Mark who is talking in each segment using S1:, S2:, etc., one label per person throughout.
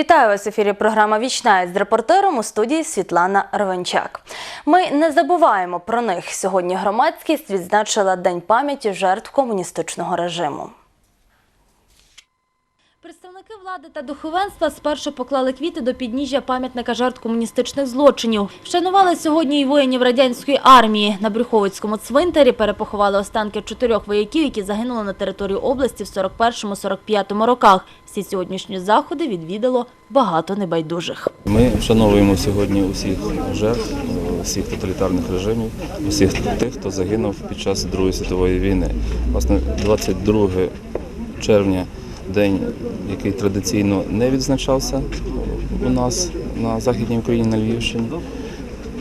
S1: Вітаю вас в ефірі. Програма Вічна з репортером у студії Світлана Рвенчак. Ми не забуваємо про них. Сьогодні громадськість відзначила День пам'яті жертв комуністичного режиму. Представники влади та духовенства спершу поклали квіти до підніжжя пам'ятника жертв комуністичних злочинів. Вшанували сьогодні і воїнів радянської армії. На Брюховицькому цвинтарі перепоховали останки чотирьох вояків, які загинули на території області в 41-45 роках. Всі сьогоднішні заходи відвідало багато небайдужих.
S2: Ми вшановуємо сьогодні усіх жертв, усіх тоталітарних режимів, усіх тих, хто загинув під час Другої світової війни. Власне, 22 червня, день, який традиційно не відзначався у нас на Західній Україні на Львівщині.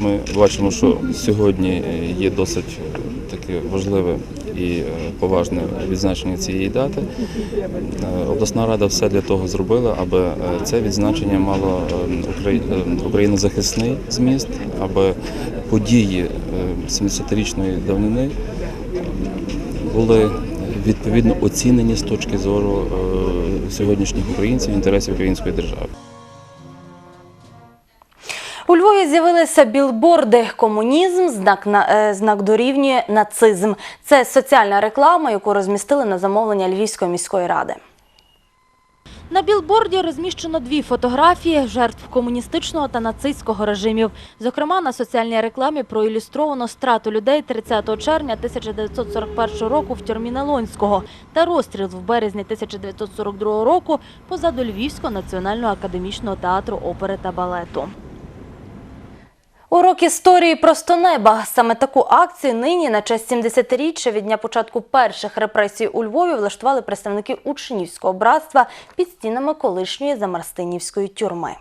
S2: Ми бачимо, що сьогодні є досить таке важливе і е, поважне відзначення цієї дати. Е, Обласна рада все для того зробила, аби е, це відзначення мало е, украї- е, українозахисний зміст, аби події е, 70-річної давнини були відповідно оцінені з точки зору сьогоднішніх українців інтересів української держави.
S1: У Львові з'явилися білборди «Комунізм. Знак на е, знак дорівнює нацизм. Це соціальна реклама, яку розмістили на замовлення Львівської міської ради. На білборді розміщено дві фотографії жертв комуністичного та нацистського режимів. Зокрема, на соціальній рекламі проілюстровано страту людей 30 червня 1941 року в тюрмі Нелонського та розстріл в березні 1942 року позаду Львівського національного академічного театру опери та балету. Урок історії просто неба. Саме таку акцію нині на честь 70-річчя від дня початку перших репресій у Львові влаштували представники учнівського братства під стінами колишньої Замарстинівської тюрми.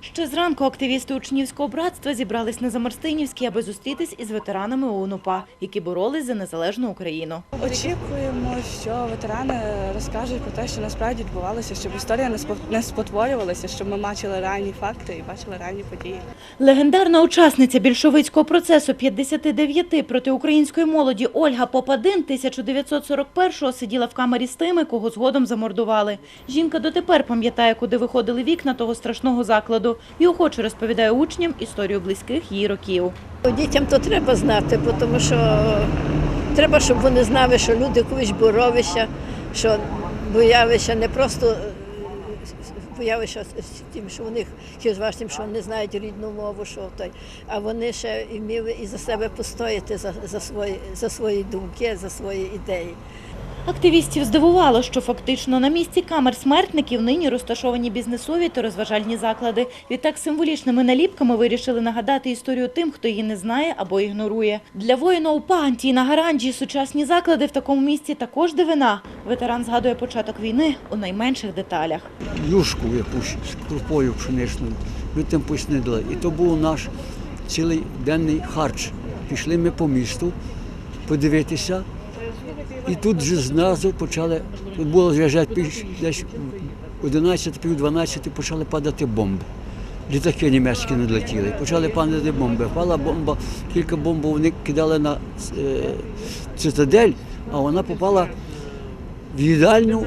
S3: Ще зранку активісти учнівського братства зібрались на Замарстинівській, аби зустрітись із ветеранами ОУН-УПА, які боролись за незалежну Україну.
S4: Очікуємо, що ветерани розкажуть про те, що насправді відбувалося, щоб історія не спотворювалася, щоб ми бачили реальні факти і бачили реальні події.
S3: Легендарна учасниця більшовицького процесу 59 проти української молоді Ольга Попадин 1941-го сиділа в камері з тими, кого згодом замордували. Жінка дотепер пам'ятає, куди виходили вікна того страшного закладу, і охоче розповідає учням історію близьких їй років.
S5: Дітям то треба знати, тому що треба, щоб вони знали, що люди колись боровища, що боялися не просто боялися тим, що чи з вашим, що вони знають рідну мову, що той, а вони ще вміли і за себе постояти за, за, свої, за свої думки, за свої ідеї.
S3: Активістів здивувало, що фактично на місці камер смертників нині розташовані бізнесові та розважальні заклади. Відтак символічними наліпками вирішили нагадати історію тим, хто її не знає або ігнорує. Для воїна УПА Антіна Гаранджі сучасні заклади в такому місці також дивина. Ветеран згадує початок війни у найменших деталях.
S6: юшку якусь з крупою пшеничною. Ми там поснідали. І то був наш цілий денний харч. Пішли ми по місту подивитися. І тут вже знизу почали, тут було десь 11 пів 12 почали падати бомби. Літаки німецькі надлетіли, почали падати бомби. Пала бомба, кілька бомб вони кидали на е, цитадель, а вона попала в їдальню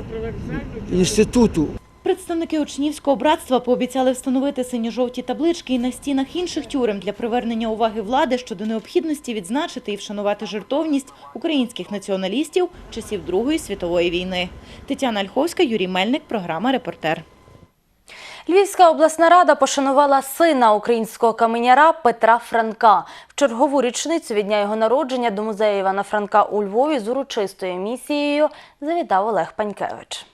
S6: інституту.
S3: Представники учнівського братства пообіцяли встановити синьо-жовті таблички і на стінах інших тюрем для привернення уваги влади щодо необхідності відзначити і вшанувати жертовність українських націоналістів часів Другої світової війни. Тетяна Ольховська, Юрій Мельник, програма Репортер.
S1: Львівська обласна рада пошанувала сина українського каменяра Петра Франка. В чергову річницю від дня його народження до музею Івана Франка у Львові з урочистою місією завітав Олег Панькевич.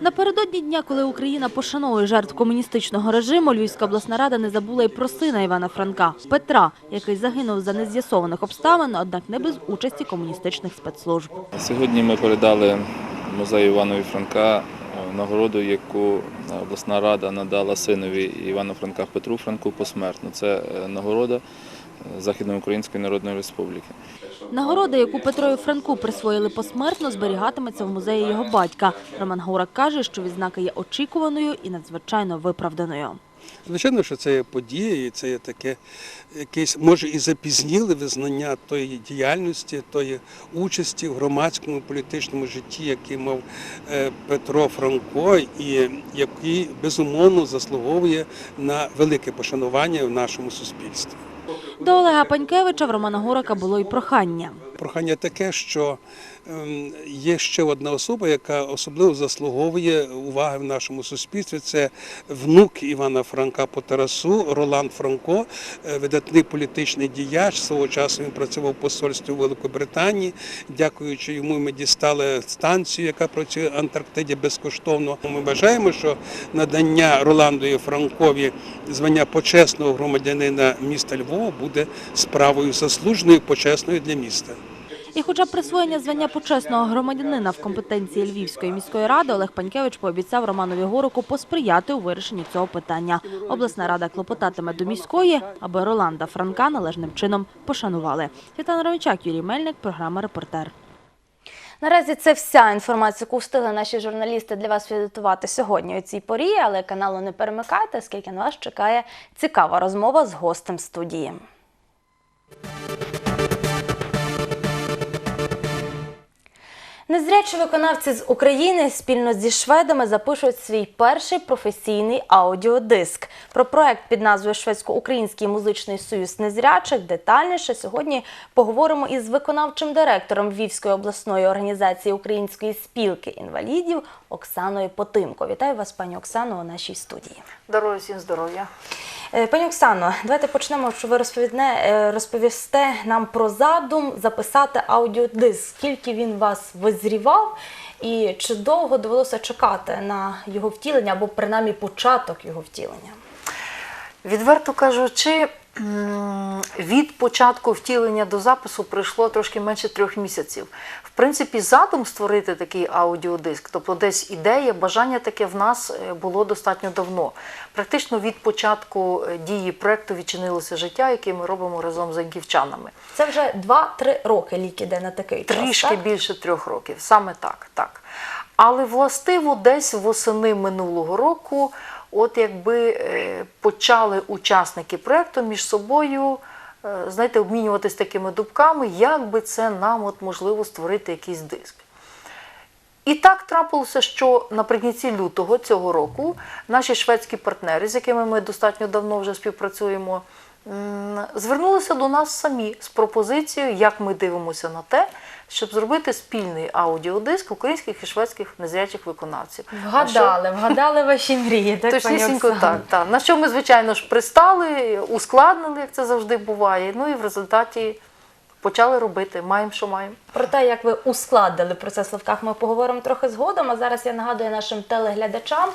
S1: Напередодні дня, коли Україна пошановує жертв комуністичного режиму, Львівська обласна рада не забула й про сина Івана Франка Петра, який загинув за нез'ясованих обставин, однак не без участі комуністичних спецслужб.
S2: Сьогодні ми передали музею Іванові Франка е, нагороду, яку обласна рада надала синові Івана Франка Петру Франку посмертно. Це е, нагорода е, Західноукраїнської Народної Республіки.
S1: Нагорода, яку Петрою Франку присвоїли посмертно, зберігатиметься в музеї його батька. Роман Гурак каже, що відзнака є очікуваною і надзвичайно виправданою.
S7: Звичайно, що це є подія, і це є таке якесь, може, і запізніле визнання тої діяльності, тої участі в громадському політичному житті, який мав е, Петро Франко, і який безумовно заслуговує на велике пошанування в нашому суспільстві.
S1: До Олега Панькевича в Романа Гурака було й прохання.
S7: Прохання таке, що є ще одна особа, яка особливо заслуговує уваги в нашому суспільстві. Це внук Івана Франка по Тарасу, Роланд Франко, е, видатний політичний діяч. Свого часу він працював в посольстві у Великобританії. Дякуючи йому, ми дістали станцію, яка працює в Антарктиді безкоштовно. Ми вважаємо, що надання Роландові Франкові звання почесного громадянина міста Львова буде справою заслуженою, почесною для міста.
S1: І хоча присвоєння звання почесного громадянина в компетенції Львівської міської ради, Олег Панькевич пообіцяв Романові Гороку посприяти у вирішенні цього питання. Обласна рада клопотатиме до міської, аби Роланда Франка належним чином пошанували. Світлана Ромчак, Юрій Мельник, програма Репортер. Наразі це вся інформація, яку встигли наші журналісти для вас підготувати сьогодні у цій порі, але каналу не перемикайте, оскільки на вас чекає цікава розмова з гостем студії. Незрячі виконавці з України спільно зі шведами запишуть свій перший професійний аудіодиск. Про проект під назвою Шведсько-Український музичний союз незрячих детальніше сьогодні поговоримо із виконавчим директором Львівської обласної організації Української спілки інвалідів Оксаною Потимко. Вітаю вас, пані Оксано, у нашій студії.
S8: Здоров'я, всім здоров'я.
S1: Е, Пані Оксано, давайте почнемо, що ви розповідне, е, розповісте нам про задум записати аудіодиск. Скільки він вас визрівав і чи довго довелося чекати на його втілення або принаймні початок його втілення?
S8: Відверто кажучи, від початку втілення до запису пройшло трошки менше трьох місяців. В принципі, задум створити такий аудіодиск, тобто десь ідея, бажання таке в нас е, було достатньо давно. Практично від початку е, дії проекту відчинилося життя, яке ми робимо разом з анківчанами.
S1: Це вже 2-3 роки лік іде на такий час.
S8: Трішки
S1: так?
S8: більше трьох років, саме так, так. Але властиво десь восени минулого року, от якби е, почали учасники проекту між собою, знаєте, обмінюватись такими дубками, як би це нам от можливо створити якийсь диск. І так трапилося, що наприкінці лютого цього року наші шведські партнери, з якими ми достатньо давно вже співпрацюємо, звернулися до нас самі з пропозицією, як ми дивимося на те, щоб зробити спільний аудіодиск українських і шведських незрячих виконавців. На що-
S1: Вгадали, вгадали ваші мрії, так,
S8: Точнісінько так, так. На що ми, звичайно ж, пристали, ускладнили, як це завжди буває. Ну і в результаті почали робити. Маємо, що маємо.
S1: Про те, як ви ускладнили процес в лавках, ми поговоримо трохи згодом. А зараз я нагадую нашим телеглядачам,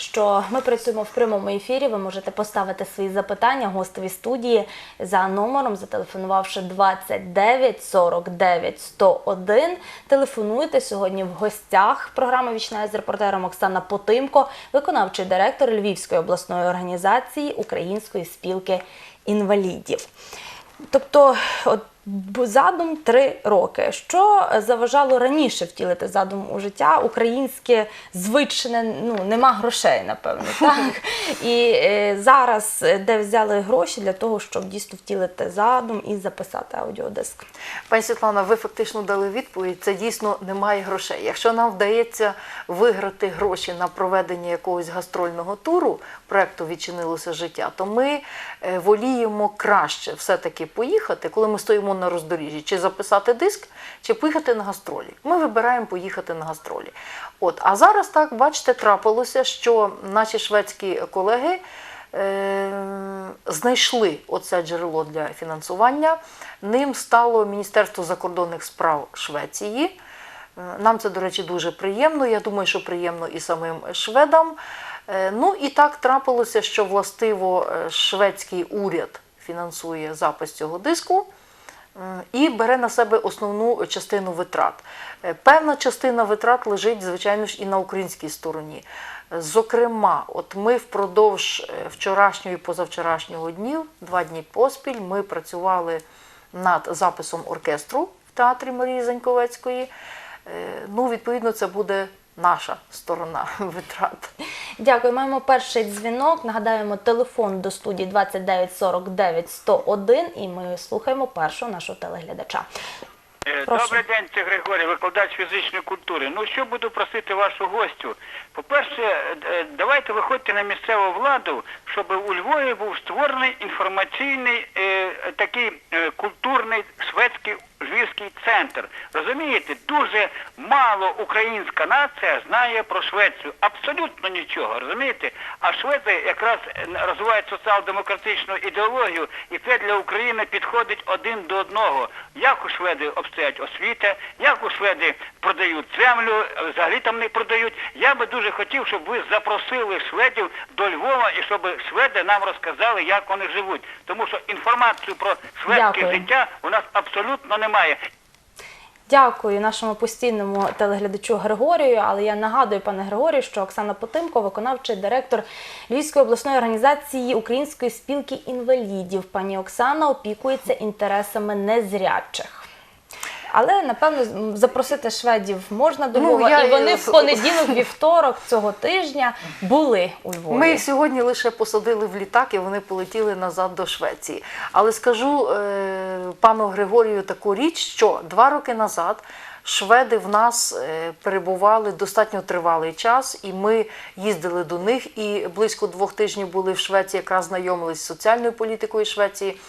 S1: що ми працюємо в прямому ефірі. Ви можете поставити свої запитання гостеві студії за номером, зателефонувавши 29 49 101. Телефонуйте сьогодні в гостях програми Вічна з репортером Оксана Потимко, виконавчий директор Львівської обласної організації Української спілки інвалідів. Тобто, от задум три роки. Що заважало раніше втілити задум у життя? Українське звичне, ну нема грошей, напевно, так і е, зараз е, де взяли гроші для того, щоб дійсно втілити задум і записати аудіодиск.
S8: Пані Світлана, ви фактично дали відповідь. Це дійсно немає грошей. Якщо нам вдається виграти гроші на проведення якогось гастрольного туру, проекту відчинилося життя, то ми е, воліємо краще все-таки поїхати, коли ми стоїмо на роздоріжжі, чи записати диск, чи поїхати на гастролі. Ми вибираємо поїхати на гастролі. От, а зараз так, бачите, трапилося, що наші шведські колеги е, знайшли оце джерело для фінансування. Ним стало Міністерство закордонних справ Швеції. Е, Нам це, до речі, дуже приємно. Я думаю, що приємно і самим шведам. Е, Ну і так трапилося, що властиво е, шведський уряд фінансує запис цього диску і бере на себе основну частину витрат. Е, Певна частина витрат лежить, звичайно ж, і на українській стороні. Е, Зокрема, от ми впродовж е, вчорашнього і позавчорашнього днів, два дні поспіль, ми працювали над записом оркестру в театрі Марії Заньковецької. Е, Ну, відповідно, це буде наша сторона витрат.
S1: Дякую. Маємо перший дзвінок. Нагадаємо телефон до студії 29 49 101 і ми слухаємо першого нашого телеглядача.
S9: Е,
S1: Прошу.
S9: Добрий день, це Григорій, викладач фізичної культури. Ну що буду просити вашу гостю? По-перше, е, е, давайте виходьте на місцеву владу, щоб у Львові був створений інформаційний е, такий е, культурний шведський львівський центр. Розумієте, дуже мало українська нація знає про Швецію. Абсолютно нічого, розумієте? А шведи якраз розвивають соціал-демократичну ідеологію, і це для України підходить один до одного. Як у шведи обстоять освіта, як у шведи продають землю, взагалі там не продають. Я би дуже хотів, щоб ви запросили шведів до Львова і щоб шведи нам розказали, як вони живуть. Тому що інформацію про шведське
S1: Дякую.
S9: життя у нас абсолютно немає.
S1: Дякую нашому постійному телеглядачу Григорію. Але я нагадую, пане Григорію, що Оксана Потимко, виконавчий директор Львівської обласної організації Української спілки інвалідів. Пані Оксана опікується інтересами незрячих. Але напевно запросити шведів можна до
S8: Ну, я
S1: і вони в понеділок, вівторок цього тижня були у Львові.
S8: Ми їх сьогодні лише посадили в літак і вони полетіли назад до Швеції. Але скажу е, пану Григорію таку річ, що два роки назад. Шведи в нас е, перебували достатньо тривалий час, і ми їздили до них. І близько двох тижнів були в Швеції, якраз знайомились з соціальною політикою Швеції.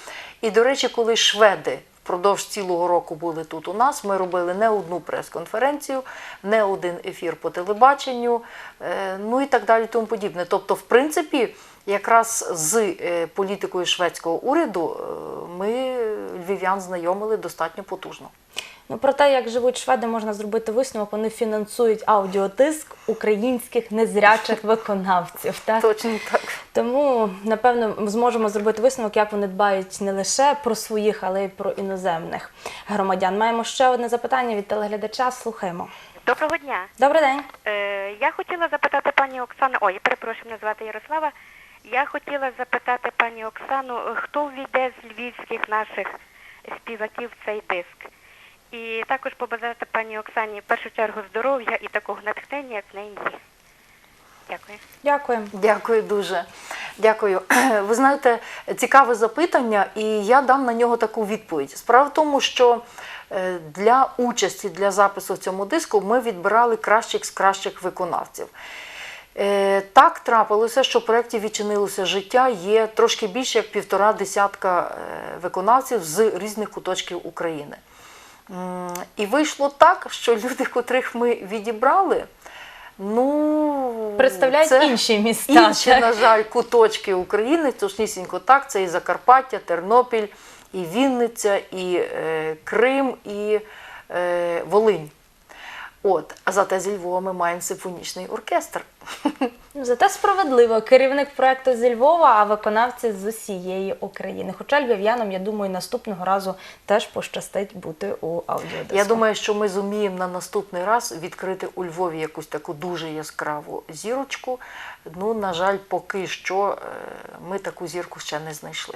S8: І, до речі, коли шведи впродовж цілого року були тут у нас, ми робили не одну прес-конференцію, не один ефір по телебаченню, е, ну і так далі, тому подібне. Тобто, в принципі, якраз з е, політикою шведського уряду е, ми львів'ян знайомили достатньо потужно.
S1: Ну, про те, як живуть шведи, можна зробити висновок. Вони фінансують аудіотиск українських незрячих виконавців. Так?
S8: Точно так.
S1: Тому, напевно, зможемо зробити висновок, як вони дбають не лише про своїх, але й про іноземних громадян. Маємо ще одне запитання від телеглядача. Слухаємо.
S10: Доброго дня.
S1: Добрий день.
S10: Е, я хотіла запитати пані Оксану. Ой, я перепрошую, мене звати Ярослава. Я хотіла запитати пані Оксану, хто ввійде з львівських наших співаків в цей диск. І також побажати пані Оксані в першу чергу здоров'я і такого натхнення, як в неї є. Дякую.
S1: Дякую.
S8: Дякую дуже. Дякую. Ви знаєте, цікаве запитання, і я дам на нього таку відповідь. Справа в тому, що е, для участі для запису в цьому диску ми відбирали кращих з кращих виконавців. Е, Так трапилося, що в проєкті відчинилося життя є трошки більше як півтора десятка е, виконавців з різних куточків України. І вийшло так, що люди, котрих ми відібрали, ну
S1: Представляють
S8: це
S1: інші міста.
S8: Інші,
S1: так?
S8: на жаль, куточки України, точнісінько так, це і Закарпаття, Тернопіль, і Вінниця, і е, Крим, і е, Волинь. От, а зате зі Львова ми маємо симфонічний оркестр.
S1: Ну, Зате справедливо. Керівник проекту зі Львова, а виконавці з усієї України. Хоча львів'янам, я думаю, наступного разу теж пощастить бути у аудіодиску.
S8: Я думаю, що ми зуміємо на наступний раз відкрити у Львові якусь таку дуже яскраву зірочку. Ну, на жаль, поки що е, ми таку зірку ще не знайшли.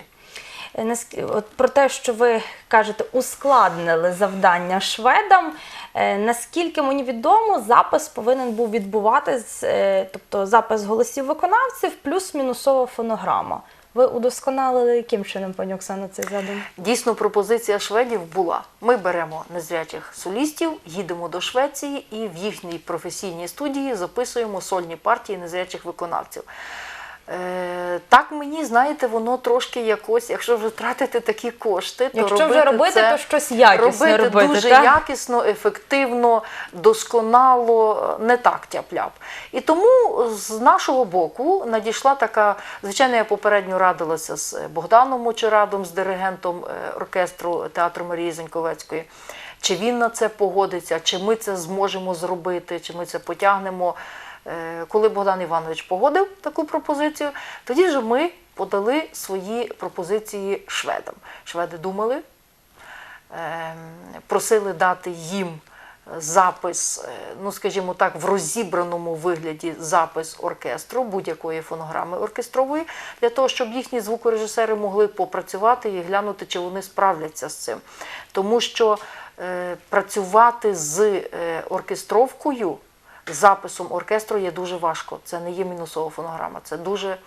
S1: Е, От про те, що ви кажете, ускладнили завдання шведам. е, Наскільки мені відомо, запис повинен був відбуватись, е, тобто запис голосів виконавців плюс мінусова фонограма. Ви удосконалили яким чином, пані Оксано, цей задум?
S8: Дійсно, пропозиція шведів була: ми беремо незрячих солістів, їдемо до Швеції і в їхній професійній студії записуємо сольні партії незрячих виконавців. Е, так мені, знаєте, воно трошки якось, якщо вже тратити такі кошти, то
S1: Якщо
S8: робити
S1: вже робити,
S8: це,
S1: то щось якісне
S8: робити,
S1: робити,
S8: дуже
S1: так?
S8: якісно, ефективно, досконало, не так тяп-ляп. І тому з нашого боку надійшла така, звичайно, я попередньо радилася з Богданом Мочерадом, з диригентом е, оркестру театру Марії Заньковецької. Чи він на це погодиться, чи ми це зможемо зробити, чи ми це потягнемо. Е, Коли Богдан Іванович погодив таку пропозицію, тоді ж ми подали свої пропозиції шведам. Шведи думали, ем, просили дати їм запис, е, ну скажімо так, в розібраному вигляді запис оркестру, будь-якої фонограми оркестрової, для того, щоб їхні звукорежисери могли попрацювати і глянути, чи вони справляться з цим. Тому що е, працювати з е, оркестровкою записом оркестру є дуже важко. Це не є мінусова фонограма, це дуже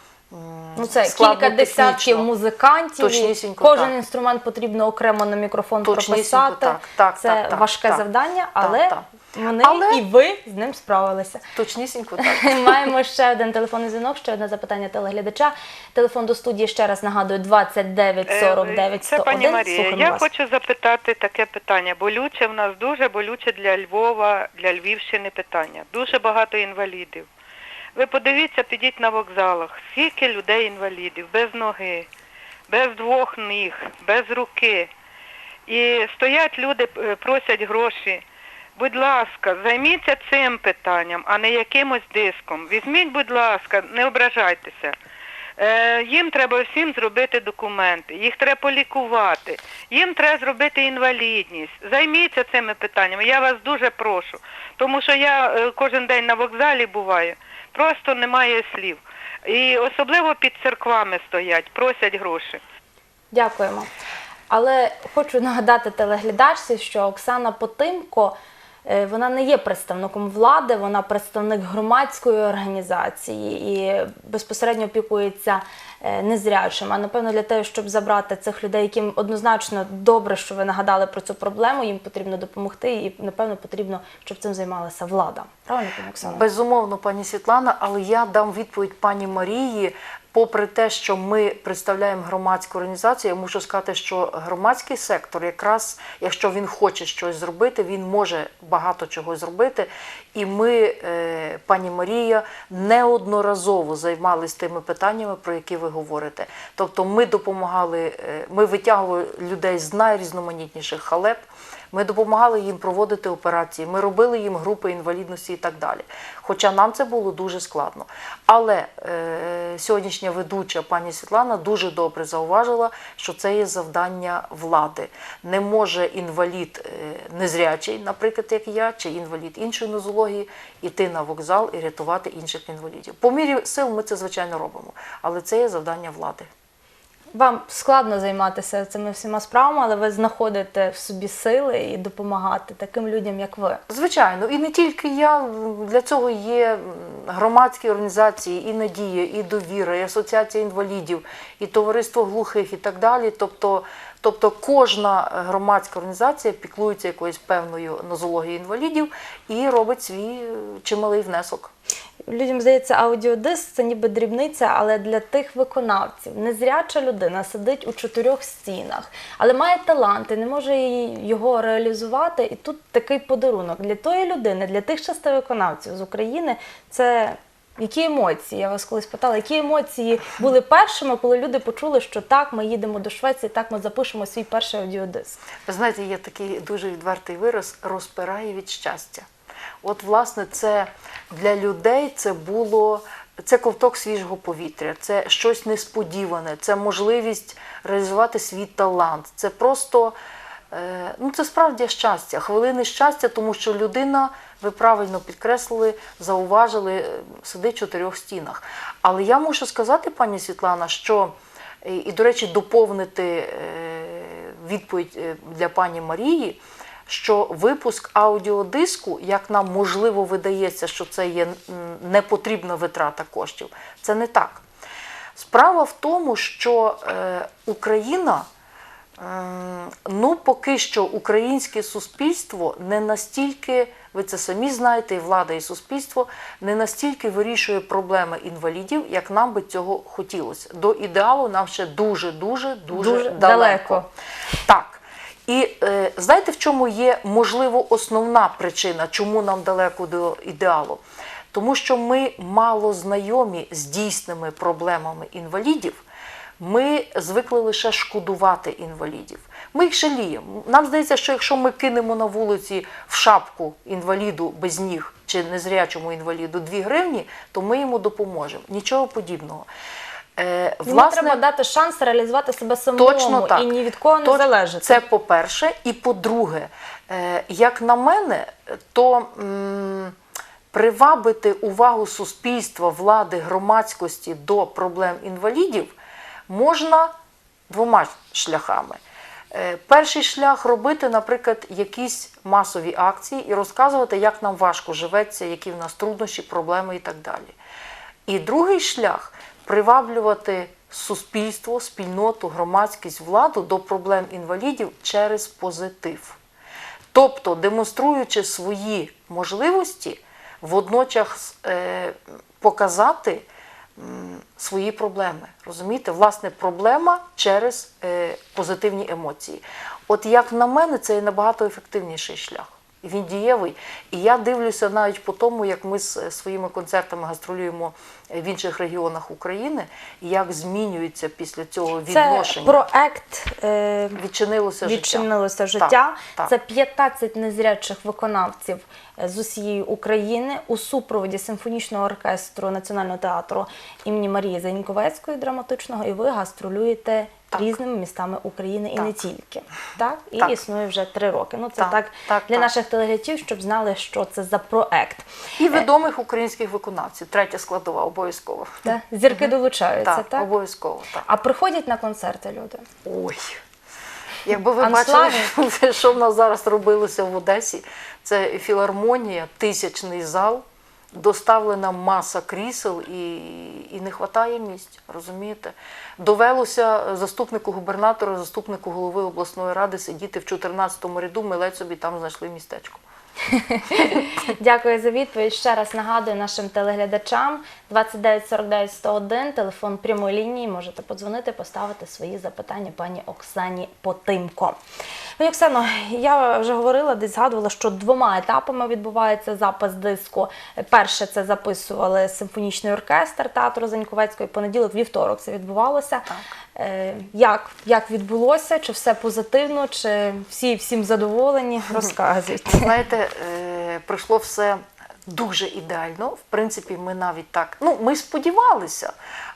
S1: Ну це кілька десятків музикантів.
S8: Точнісінько,
S1: Кожен
S8: так.
S1: інструмент потрібно окремо на мікрофон прописати.
S8: так, так,
S1: це
S8: так, так,
S1: важке
S8: так.
S1: завдання, але
S8: так.
S1: вони
S8: Але-
S1: і ви з ним справилися.
S8: Точнісінько так.
S1: Маємо ще один телефонний дзвінок, ще одне запитання телеглядача. Телефон до студії ще раз нагадую 29 49
S11: Це
S1: 101.
S11: пані Марія.
S1: Слухаємо
S11: Я
S1: вас.
S11: хочу запитати таке питання. Болюче в нас дуже болюче для Львова, для Львівщини питання. Дуже багато інвалідів. Ви подивіться, підіть на вокзалах, скільки людей інвалідів, без ноги, без двох ніг, без руки. І стоять люди, е, просять гроші. Будь ласка, займіться цим питанням, а не якимось диском. Візьміть, будь ласка, не ображайтеся. Е, їм треба всім зробити документи, їх треба полікувати, їм треба зробити інвалідність. Займіться цими питаннями. Я вас дуже прошу. Тому що я е, кожен день на вокзалі буваю, просто немає слів. І особливо під церквами стоять, просять гроші.
S1: Дякуємо. Але хочу нагадати телеглядачці, що Оксана Потимко е, вона не є представником влади, вона представник громадської організації і безпосередньо опікується незрячим. А напевно для того, щоб забрати цих людей, яким однозначно добре, що ви нагадали про цю проблему, їм потрібно допомогти, і напевно потрібно, щоб цим займалася влада. Правильно, пані Оксана?
S8: Безумовно, пані Світлана, але я дам відповідь пані Марії. Попри те, що ми представляємо громадську організацію, я мушу сказати, що громадський сектор, якраз якщо він хоче щось зробити, він може багато чого зробити. І ми, е, пані Марія, неодноразово займалися тими питаннями, про які ви говорите. Тобто, ми допомагали, е, ми витягували людей з найрізноманітніших халеп. Ми допомагали їм проводити операції, ми робили їм групи інвалідності і так далі. Хоча нам це було дуже складно. Але е, сьогоднішня ведуча пані Світлана дуже добре зауважила, що це є завдання влади. Не може інвалід е, незрячий, наприклад, як я, чи інвалід іншої нозології, іти на вокзал і рятувати інших інвалідів. По мірі сил ми це звичайно робимо, але це є завдання влади.
S1: Вам складно займатися цими всіма справами, але ви знаходите в собі сили і допомагати таким людям, як ви.
S8: Звичайно, і не тільки я. Для цього є громадські організації, і Надія, і Довіра, і Асоціація інвалідів, і Товариство глухих, і так далі. Тобто, тобто кожна громадська організація піклується якоюсь певною нозологією інвалідів і робить свій чималий внесок.
S1: Людям здається, аудіодиск це ніби дрібниця, але для тих виконавців незряча людина сидить у чотирьох стінах, але має талант і не може його реалізувати. І тут такий подарунок для тої людини, для тих шести виконавців з України. Це які емоції? Я вас колись питала, які емоції були першими, коли люди почули, що так, ми їдемо до Швеції, так ми запишемо свій перший аудіодиск.
S8: Ви знаєте, є такий дуже відвертий вираз розпирає від щастя. От, власне, це для людей це було це ковток свіжого повітря, це щось несподіване, це можливість реалізувати свій талант. Це просто е, ну, це справді щастя, хвилини щастя, тому що людина, ви правильно підкреслили, зауважили, е, сидить в чотирьох стінах. Але я мушу сказати, пані Світлана, що і, і, до речі, доповнити е, відповідь е, для пані Марії, що випуск аудіодиску, як нам можливо видається, що це є непотрібна витрата коштів, це не так. Справа в тому, що е, Україна, ну поки що українське суспільство не настільки, ви це самі знаєте, і влада, і суспільство не настільки вирішує проблеми інвалідів, як нам би цього хотілося. До ідеалу нам ще дуже, дуже, дуже,
S1: Дуже
S8: далеко.
S1: далеко.
S8: Так. І е, знаєте, в чому є можливо основна причина, чому нам далеко до ідеалу? Тому що ми мало знайомі з дійсними проблемами інвалідів. Ми звикли лише шкодувати інвалідів. Ми їх жаліємо. Нам здається, що якщо ми кинемо на вулиці в шапку інваліду без ніг чи незрячому інваліду 2 гривні, то ми йому допоможемо. Нічого подібного. Е,
S1: Йому треба дати шанс реалізувати себе самому
S8: Точно так.
S1: і ні від кого не залежати.
S8: Це по-перше. І по-друге, е, як на мене, то м, привабити увагу суспільства, влади, громадськості до проблем інвалідів можна двома шляхами. Е, Перший шлях робити, наприклад, якісь масові акції і розказувати, як нам важко живеться, які в нас труднощі, проблеми і так далі. І другий шлях приваблювати суспільство, спільноту, громадськість, владу до проблем інвалідів через позитив. Тобто, демонструючи свої можливості, водночас е, показати свої проблеми. Розумієте? Власне, проблема через е, позитивні емоції. От як на мене, це є набагато ефективніший шлях. Він дієвий. І я дивлюся навіть по тому, як ми з своїми концертами гастролюємо в інших регіонах України, як змінюється після цього
S1: Це
S8: відношення.
S1: проект е,
S8: Відчинилося життя.
S1: відчинилося
S8: Так,
S1: життя.
S8: так.
S1: Це 15 незрячих виконавців е, з усієї України у супроводі симфонічного оркестру Національного театру імені Марії Заньковецької драматичного, і ви гастролюєте
S8: Так.
S1: різними містами України і
S8: Так.
S1: не тільки. Так? І
S8: Так.
S1: існує вже три роки. Ну це
S8: Так,
S1: так,
S8: так,
S1: для
S8: так.
S1: наших телеглядачів, щоб знали, що це за проект.
S8: І відомих українських виконавців. Третя складова обов'язково.
S1: Та, зірки долучаються,
S8: Так,
S1: так?
S8: обов'язково. Так.
S1: А приходять на концерти люди.
S8: Ой. Якби ви
S1: Аншлаги?
S8: бачили, що в нас зараз робилося в Одесі, це філармонія, тисячний зал, доставлена маса крісел і, і не вистачає місць, розумієте? Довелося заступнику губернатора, заступнику голови обласної ради сидіти в 14-му ряду, ми ледь собі там знайшли містечко.
S1: Дякую за відповідь. Ще раз нагадую нашим телеглядачам 29 49 101, телефон прямої лінії. Можете подзвонити, поставити свої запитання пані Оксані Потимко. Пані Оксано, я вже говорила, десь згадувала, що двома етапами відбувається запис диску. Перше це записували симфонічний оркестр театру Заньковецької. Понеділок, вівторок це відбувалося. Е, Як, як відбулося? Чи все позитивно, чи всі всім задоволені? Розказуйте.
S8: Знаєте, е, пройшло все дуже ідеально. В принципі, ми навіть так. Ну, ми сподівалися,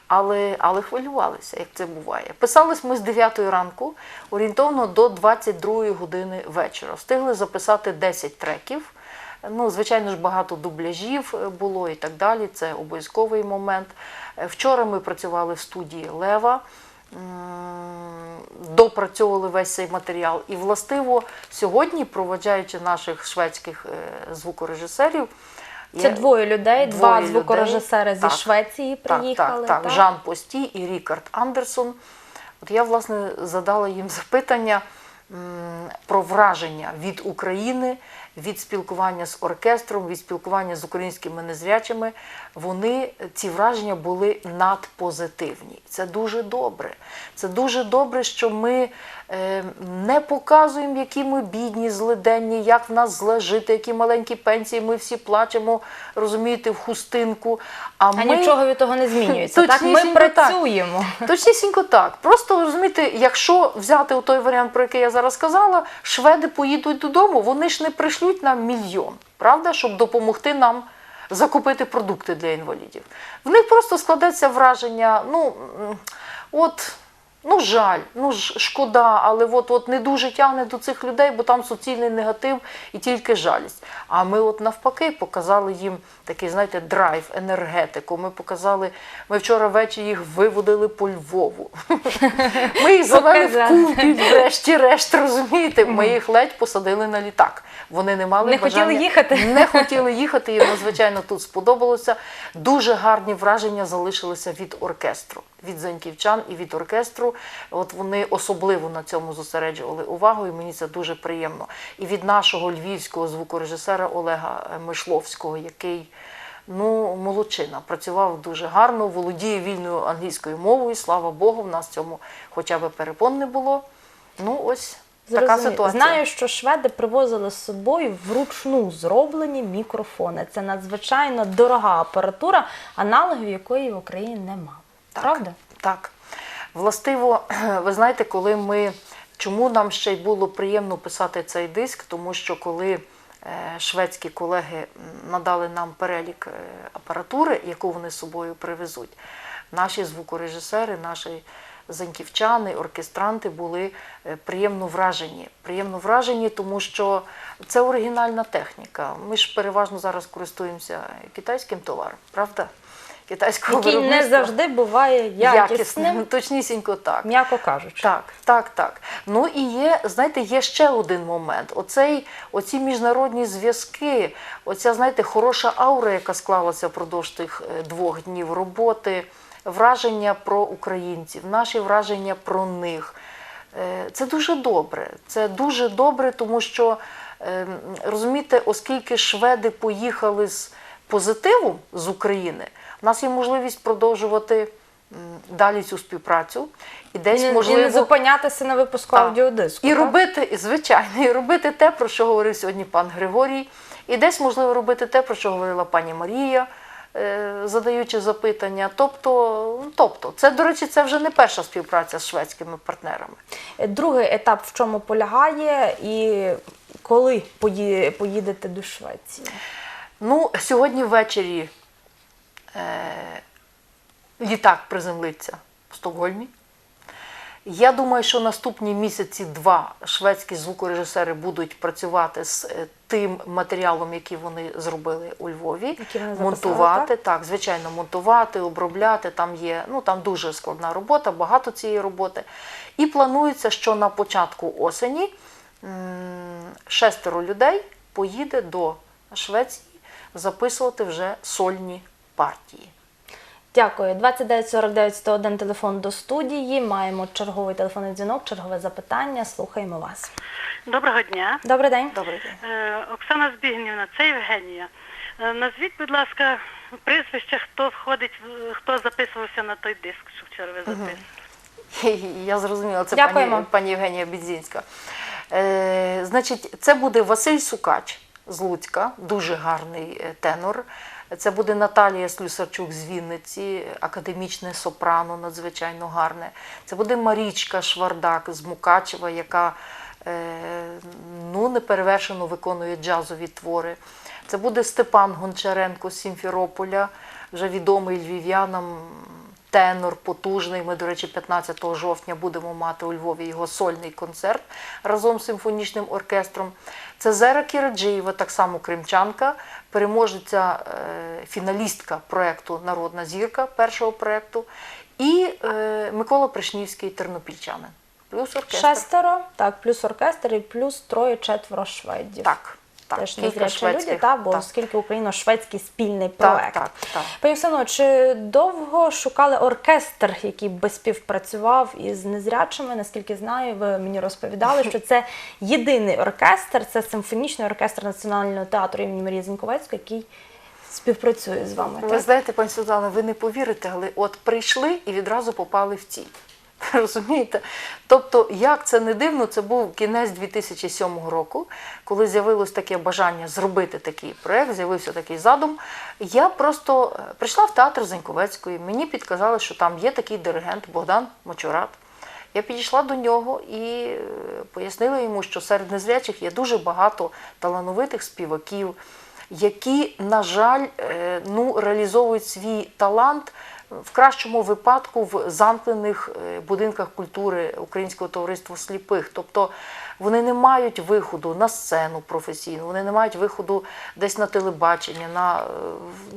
S8: але, але хвилювалися, як це буває. Писались ми з 9 ранку, орієнтовно до 22 години вечора. Встигли записати 10 треків. Ну, звичайно ж, багато дубляжів е, було і так далі. Це обов'язковий момент. Е, Вчора ми працювали в студії Лева. Допрацьовували весь цей матеріал. І властиво сьогодні, проводжаючи наших шведських е, звукорежисерів,
S1: Це двоє людей, два
S8: Двоє
S1: звукорежисери
S8: людей.
S1: зі
S8: Так,
S1: Швеції приїхали.
S8: Так, так, так. Жан Пості і Рікард Андерсон. От я, власне, задала їм запитання про враження від України, від спілкування з оркестром, від спілкування з українськими незрячими. Вони ці враження були надпозитивні. Це дуже добре. Це дуже добре, що ми не показуємо, які ми бідні, злиденні, як в нас зле жити, які маленькі пенсії, ми всі плачемо, розумієте, в хустинку. А,
S1: А
S8: ми...
S1: нічого від того не змінюється. Так ми
S8: так.
S1: працюємо.
S8: Точнісінько так. Просто розумієте, якщо взяти той варіант, про який я зараз сказала, шведи поїдуть додому, вони ж не пришлють нам мільйон, правда, щоб допомогти нам закупити продукти для інвалідів. В них просто складеться враження, ну от. Ну, жаль, ну ж шкода, але от, от не дуже тягне до цих людей, бо там суцільний негатив і тільки жалість. А ми от навпаки показали їм такий, знаєте, драйв, енергетику. Ми показали, ми вчора ввечері їх виводили по Львову. Ми їх завели в купіль, врешті-решт, розумієте? Ми їх ледь посадили на літак. Вони не мали
S1: Не хотіли їхати?
S8: Не хотіли їхати, їм надзвичайно тут сподобалося. Дуже гарні враження залишилися від оркестру, від заньківчан і від оркестру. От вони особливо на цьому зосереджували увагу, і мені це дуже приємно. І від нашого львівського звукорежисера Олега Мишловського, який ну, молодчина, працював дуже гарно, володіє вільною англійською мовою. Слава Богу, в нас цьому хоча б перепон не було. Ну, ось така ситуація.
S1: Знаю, що шведи привозили з собою вручну зроблені мікрофони. Це надзвичайно дорога апаратура, аналогів якої в Україні нема.
S8: Так,
S1: Правда?
S8: Так. Властиво, ви знаєте, коли ми. Чому нам ще й було приємно писати цей диск? Тому що коли е, шведські колеги надали нам перелік е, апаратури, яку вони з собою привезуть, наші звукорежисери, наші заньківчани, оркестранти були е, приємно вражені. Приємно вражені, тому що це оригінальна техніка. Ми ж переважно зараз користуємося китайським товаром, правда? Китайського
S1: Який не завжди буває якісним,
S8: Точнісінько так.
S1: м'яко кажучи.
S8: Так, так, так. Ну і є, знаєте, є ще один момент. Оцей, оці міжнародні зв'язки, оця, знаєте, хороша аура, яка склалася впродовж тих е, двох днів роботи, враження про українців, наші враження про них. Е, Це дуже добре. Це дуже добре, тому що е, розумієте, оскільки шведи поїхали з позитивом з України, у нас є можливість продовжувати далі цю співпрацю і десь
S1: І не,
S8: можливо
S1: і не зупинятися на випуску аудіодиску.
S8: і
S1: так?
S8: робити, і, звичайно, і робити те, про що говорив сьогодні пан Григорій, і десь можливо робити те, про що говорила пані Марія, е, задаючи запитання. Тобто, ну, тобто, це, до речі, це вже не перша співпраця з шведськими партнерами.
S1: Другий етап в чому полягає, і коли поїдете до Швеції?
S8: Ну, сьогодні ввечері літак приземлиться в Стокгольмі. Я думаю, що наступні місяці два шведські звукорежисери будуть працювати з е, тим матеріалом, який вони зробили у Львові.
S1: Записали,
S8: монтувати, так? звичайно, монтувати, обробляти. Там є, ну там дуже складна робота, багато цієї роботи. І планується, що на початку осені шестеро людей поїде до Швеції записувати вже сольні партії.
S1: Дякую. 29 49 101 телефон до студії. Маємо черговий телефонний дзвінок, чергове запитання. Слухаємо вас.
S12: Доброго дня.
S1: Добрий день.
S8: Добрий день.
S12: Е, Оксана Збігнівна, це Євгенія. Е, Назвіть, будь ласка, прізвище, хто входить, в- хто записувався на той диск, що вчора ви записували.
S8: Я зрозуміла, це
S1: Дякуємо.
S8: пані, пані Євгенія Бідзінська. Е, значить, це буде Василь Сукач з Луцька, дуже гарний е, тенор. Це буде Наталія Слюсарчук з Вінниці, академічне сопрано, надзвичайно гарне. Це буде Марічка Швардак з Мукачева, яка е, ну, неперевершено виконує джазові твори. Це буде Степан Гончаренко з Сімферополя, вже відомий львів'янам тенор потужний. Ми, до речі, 15 жовтня будемо мати у Львові його сольний концерт разом з симфонічним оркестром. Це Зера Кіраджиєва, так само кримчанка, переможеця, е, фіналістка проєкту Народна зірка першого проєкту. І е, Микола Пришнівський, тернопільчанин. Плюс оркестр.
S1: Шестеро, так, плюс оркестр і плюс троє-четверо шведів.
S8: Так, так.
S1: Теж незрячі люди, та, бо
S8: так.
S1: оскільки україно-шведський спільний проект.
S8: так, так.
S1: Пані Оксано, чи довго шукали оркестр, який би співпрацював із незрячими? Наскільки знаю, ви мені розповідали, що це єдиний оркестр, це симфонічний оркестр Національного театру імені Марії Зінковецької, який співпрацює з вами.
S8: Ви
S1: так?
S8: знаєте, пані Світлана, ви не повірите, але от прийшли і відразу попали в ціль. Розумієте? Тобто, як це не дивно, це був кінець 2007 року, коли з'явилось таке бажання зробити такий проєкт, з'явився такий задум. Я просто е, прийшла в театр Зеньковецької, мені підказали, що там є такий диригент Богдан Мочурат. Я підійшла до нього і е, пояснила йому, що серед незрячих є дуже багато талановитих співаків, які, на жаль, е, ну, реалізовують свій талант в кращому випадку в замкнених е, будинках культури Українського товариства сліпих. Тобто вони не мають виходу на сцену професійну, вони не мають виходу десь на телебачення, на, е,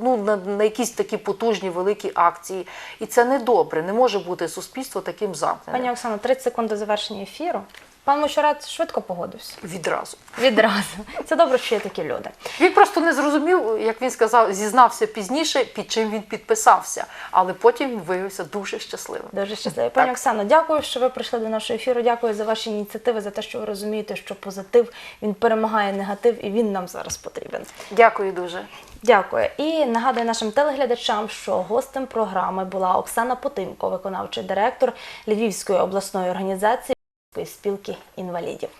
S8: ну, на, на якісь такі потужні великі акції. І це не добре. Не може бути суспільство таким замкненим.
S1: Пані Оксано, 30 секунд до завершення ефіру. Пан Мочурат швидко погодився.
S8: Відразу.
S1: Відразу. Це добре, що є такі люди.
S8: Він просто не зрозумів, як він сказав, зізнався пізніше, під чим він підписався. Але потім він виявився дуже щасливим.
S1: Дуже щасливі. Пані Оксано, дякую, що ви прийшли до нашого ефіру. Дякую за ваші ініціативи, за те, що ви розумієте, що позитив він перемагає негатив, і він нам зараз потрібен.
S8: Дякую дуже.
S1: Дякую. І нагадую нашим телеглядачам, що гостем програми була Оксана Потимко, виконавчий директор Львівської обласної організації спілки інвалідів.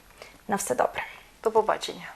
S1: На все добре.
S8: До побачення.